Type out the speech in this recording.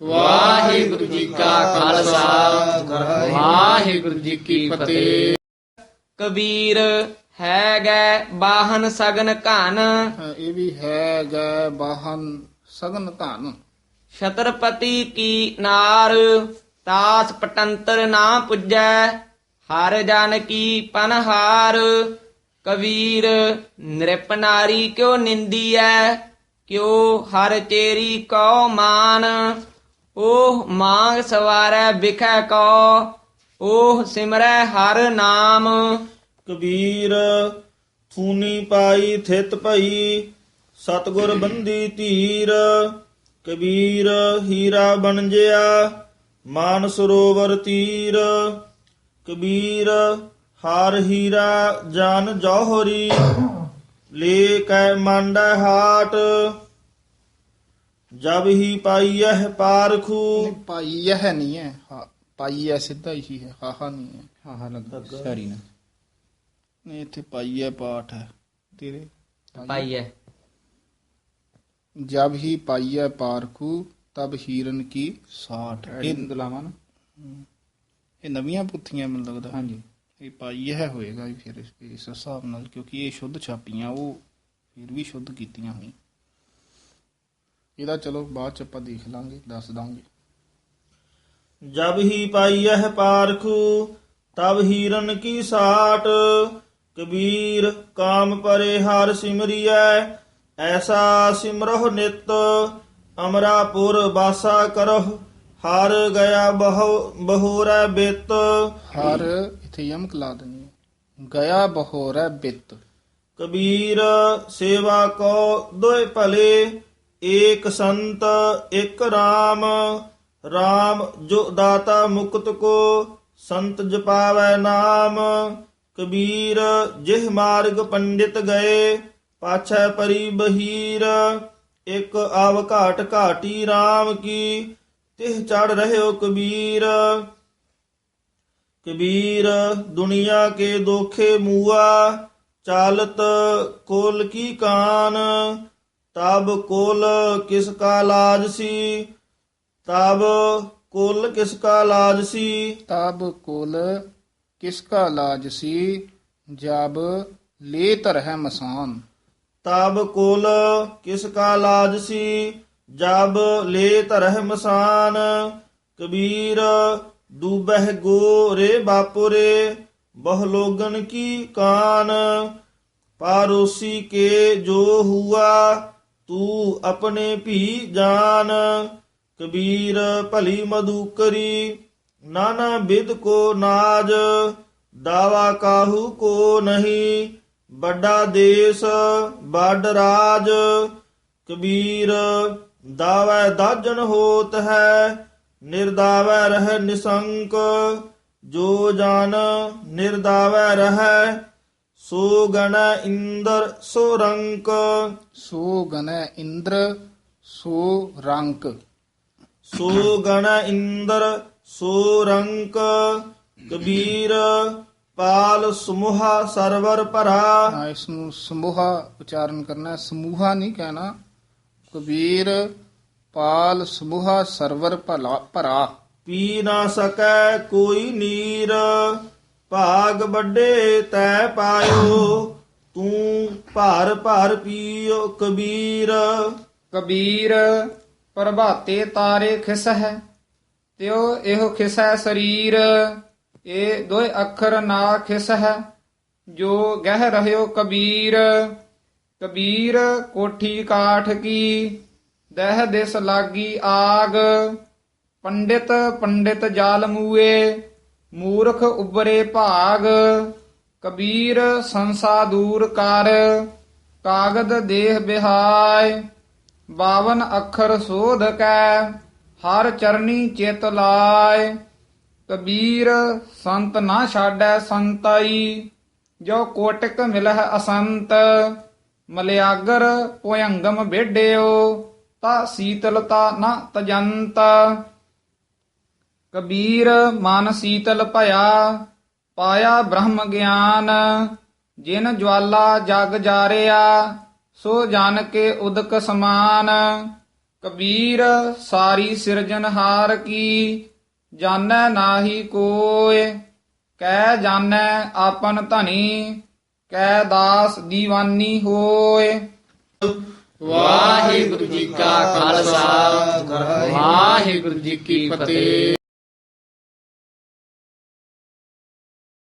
ਵਾਹਿਗੁਰੂ ਜੀ ਕਾ ਖਾਲਸਾ। ਵਾਹਿਗੁਰੂ ਜੀ ਕੀ ਫਤਿਹ। ਕਬੀਰ ਹੈ ਗੈ ਬਾਹਨ ਸਗਨ ਘਨ। ਹਾਂ, ਇਹ ਵੀ ਹੈ ਗੈ ਬਾਹਨ ਸਗਨ ਧਨ ਛਤਰਪਤੀ ਕੀ ਨਾਰ ਤਾਸ ਪਟੰਤਰ ਨਾ ਪੁੱਜੈ ਹਰ ਜਨ ਕੀ ਪਨਹਾਰ। ਕਬੀਰ ਨ੍ਰਿਪ ਨਾਰੀ ਕਿਉ ਨਿੰਦੀਐ ਕਿਉ ਹਰ ਚੇਰੀ ਕਉ ਮਾਨ। ਉਹ ਮਾਂਗ ਸਵਾਰੈ ਬਿਖੈ ਕੋ ਉਹ ਸਿਮਰੈ ਹਰ ਨਾਮ। ਕਬੀਰ ਥੂਨੀ ਪਾਈ ਥਿਤ ਭਈ ਸਤਗੁਰ ਬੰਦੀ ਧੀਰ। ਕਬੀਰ ਹੀਰਾ ਬਣਜਿਆ ਮਾਨ ਸਰੋਵਰ ਤੀਰ। ਕਬੀਰ ਹਰ ਹੀਰਾ ਜਨ ਜੋਹਰੀ। ਲੇ ਕੈ ਮੰਡੈ ਹਾਟ। ਜਬ ਹੀ ਪਾਈਐ ਪਾਰਖੂ। ਪਾਈ ਇਹ ਨਹੀਂ ਹੈ ਹਾਂ, ਪਾਈ ਹੈ ਸਿੱਧਾ ਹੀ ਹੈ ਹਾਹਾ ਨਹੀਂ ਹੈ। ਹਾਂ ਹਾਂ ਲੱਗਾ ਸਾਰੀ ਨਾ। ਨਹੀਂ ਇੱਥੇ ਪਾਈ ਹੈ ਪਾਠ ਹੈ ਤੇਰੇ। ਪਾਈਐ ਜਬ ਹੀ ਪਾਈ ਹੈ ਪਾਰਖੂ ਤਬ ਹੀਰਨ ਕੀ ਸਾਠ ਇਹ ਦਲਾਵਾਂ ਨਾ। ਇਹ ਨਵੀਆਂ ਪੁੱਥੀਆਂ ਮੈਨੂੰ ਲੱਗਦਾ। ਹਾਂਜੀ। ਇਹ ਪਾਈ ਹੈ ਹੋਏਗਾ ਵੀ ਫਿਰ ਇਸ ਇਸ ਹਿਸਾਬ ਨਾਲ ਕਿਉਂਕਿ ਇਹ ਸ਼ੁੱਧ ਛਾਪੀਆਂ ਉਹ ਫਿਰ ਵੀ ਸ਼ੁੱਧ ਕੀਤੀਆਂ ਹੋਈਆਂ। ਇਹਦਾ ਚਲੋ ਬਾਅਦ ਚ ਆਪਾਂ ਦੇਖ ਲਾਂਗੇ ਦੱਸ ਦਾਂਗੇ। ਜਬ ਹੀ ਪਾਈਐ ਪਾਰਖੂ ਤਬ ਹੀਰਨ ਕੀ ਸਾਟ। ਕਬੀਰ ਕਾਮ ਪਰੇ ਹਰ ਸਿਮਰਿਐ ਐਸਾ ਸਿਮਰਹੁ ਨਿਤ। ਅਮਰਾਪੁਰ ਬਾਸਾ ਕਰਹੁ ਹਰ ਗਿਆ ਬਹੁ ਬਹੁਰੈ ਬਿਤ। ਹਰ ਇੱਥੇ ਯਮਕ ਲਾ ਦੇਣੀ ਹੈ। ਗਿਆ ਬਹੋਰੈ ਬਿੱਤ। ਕਬੀਰ ਸੇਵਾ ਕੋ ਦੋਇ ਭਲੇ ਏਕ ਸੰਤ, ਇਕ RAM RAM ਜੋ ਦਾਤਾ ਮੁਕਤ ਕੋ, ਸੰਤ ਜਪਾਵੈ ਨਾਮ। ਕਬੀਰ ਜਿਹ ਮਾਰਗ ਪੰਡਿਤ ਗਏ, ਪਾਛੈ ਪਰੀ ਬਹੀਰ। ਇਕ ਆਵ ਘਾਟ ਘਾਟੀ RAM ਕੀ, ਤਿਹ ਚੜ ਰਹਿਓ ਕਬੀਰ। ਕਬੀਰ, ਦੁਨੀਆ ਕੇ ਦੋਖੇ ਮੂਆ, ਚਾਲਤ ਕੋਲ ਕੀ ਕਾਨ। ਤਬ ਕੋਲ ਕਿਸ ਕਾ ਲਾਜ ਸੀ? ਤਬ ਕੋਲ ਕਿਸ ਕਾ ਲਾਜ ਸੀ? ਤਬ ਕੁਲ ਕਿਸ ਕਾ ਲਾਜ ਸੀ? ਜਬ ਲੈ ਤਰਹਿ ਮਸਾਨ। ਤਬ ਕੋਲ ਕਿਸ ਕਾ ਲਾਜ ਸੀ? ਜਬ ਲੈ ਤਰਹਿ ਮਸਾਨ। ਕਬੀਰ ਡੂਬਹਿ ਗੋ ਰੇ ਬਾਪੁਰੇ ਬਹੁ ਲੋਗਨ ਕੀ ਕਾਨ? ਪਾਰੋਸੀ ਕੇ ਜੋ ਹੁਆ ਤੂੰ ਆਪਣੇ ਭੀ ਜਾਨ, ਕਬੀਰ ਭਲੀ ਮਧੂਕਰੀ, ਨਾਨਾ ਬਿਦ ਕੋ ਨਾਜ, ਦਾਵਾ ਕਾਹੂ ਕੋ ਨਹੀਂ, ਵੱਡਾ ਦੇਸ, ਵੱਡ ਰਾਜ, ਕਬੀਰ ਦਾਵੈ ਦਾਜਨ ਹੋਤ ਹੈ, ਨਿਰਦਾਵੈ ਰਹਿ ਨਿਸੰਕ, ਜੋ ਜਨ ਨਿਰਦਾਵੈ ਰਹਿ ਸੋ ਗਣ ਇੰਦਰ ਸੋ ਰੰਕ ਸੋ ਗਨੈ ਇੰਦਰ ਸੋ ਰੰਕ ਸੋ ਗਣ ਇੰਦਰ ਸੋ ਰੰਕ ਕਬੀਰ ਪਾਲ ਸਮੂਹਾ ਸਰਵਰ ਭਰਾ। ਹਾਂ ਇਸ ਨੂੰ ਸਮੂਹਾ ਉਚਾਰਨ ਕਰਨਾ ਹੈ ਸਮੂਹਾ ਨਹੀਂ ਕਹਿਣਾ। ਕਬੀਰ ਪਾਲ ਸਮੂਹਾ ਸਰਵਰ ਭਲਾ ਭਰਾ। ਪੀ ਨਾ ਸਕੈ ਕੋਈ ਨੀਰ। ਭਾਗ ਵੱਡੇ ਤੈ ਪਾਇਓ, ਤੂੰ ਭਰ ਭਰ ਪੀਓ ਕਬੀਰ। ਕਬੀਰ, ਪ੍ਰਭਾਤੇ ਤਾਰੇ ਖਿਸ ਹੈ ਤਿਉ ਇਹੋ ਖਿਸ ਸਰੀਰ ਇਹ ਦੋਏ ਅੱਖਰ ਨਾ ਖਿਸ ਹੈ ਜੋ ਗਹਿ ਰਹਿਓ ਕਬੀਰ। ਕਬੀਰ, ਕੋਠੀ ਕਾਠ ਕੀ, ਦਹਿ ਦਿਸ ਲਾਗੀ ਆਗ, ਪੰਡਿਤ ਪੰਡਿਤ ਜਾਲ ਮੂਏ ਮੂਰਖ ਉਬਰੇ ਭਾਗ, ਕਬੀਰ ਸੰਸਾ ਦੂਰ ਕਰ, ਕਾਗਦ ਦੇਹ ਬਿਹਾਇ, ਬਾਵਨ ਅੱਖਰ ਸੋਧ ਕੈ, ਹਰ ਚਰਨੀ ਚਿਤ ਲਾਇ। ਕਬੀਰ ਸੰਤ ਨਾ ਛਾੜੈ ਸੰਤਾਈ, ਜੋ ਕੋਟਿਕ ਮਿਲਹ ਅਸੰਤ। ਮਲਿਆਗਰ ਭੁਯੰਗਮ ਬੇਡਿਓ ਤਾ ਸੀਤਲਤਾ ਨਾ ਤਜੰਤ। ਕਬੀਰ ਮਨ ਸੀਤਲ ਭਇਆ, ਪਾਇਆ ਬ੍ਰਹਮ ਗਿਆਨ। ਜਿਨ ਜਵਾਲਾ ਜਗ ਜਾਰਿਆ, ਸੋ ਜਨ ਕੇ ਉਦਕ ਸਮਾਨ। ਕਬੀਰ ਸਾਰੀ ਸਿਰਜਨਹਾਰ ਕੀ, ਜਾਣੈ ਨਾਹੀ ਕੋਇ। ਕਹਿ ਜਾਣੈ ਆਪਨ ਧਨੀ, ਕਹਿ ਦਾਸ ਦੀਵਾਨੀ ਹੋਏ ਵਾਹਿਗੁਰੂ ਜੀ ਕਾ ਖਾਲਸਾ, ਵਾਹਿਗੁਰੂ ਜੀ ਕੀ ਫਤਿਹ।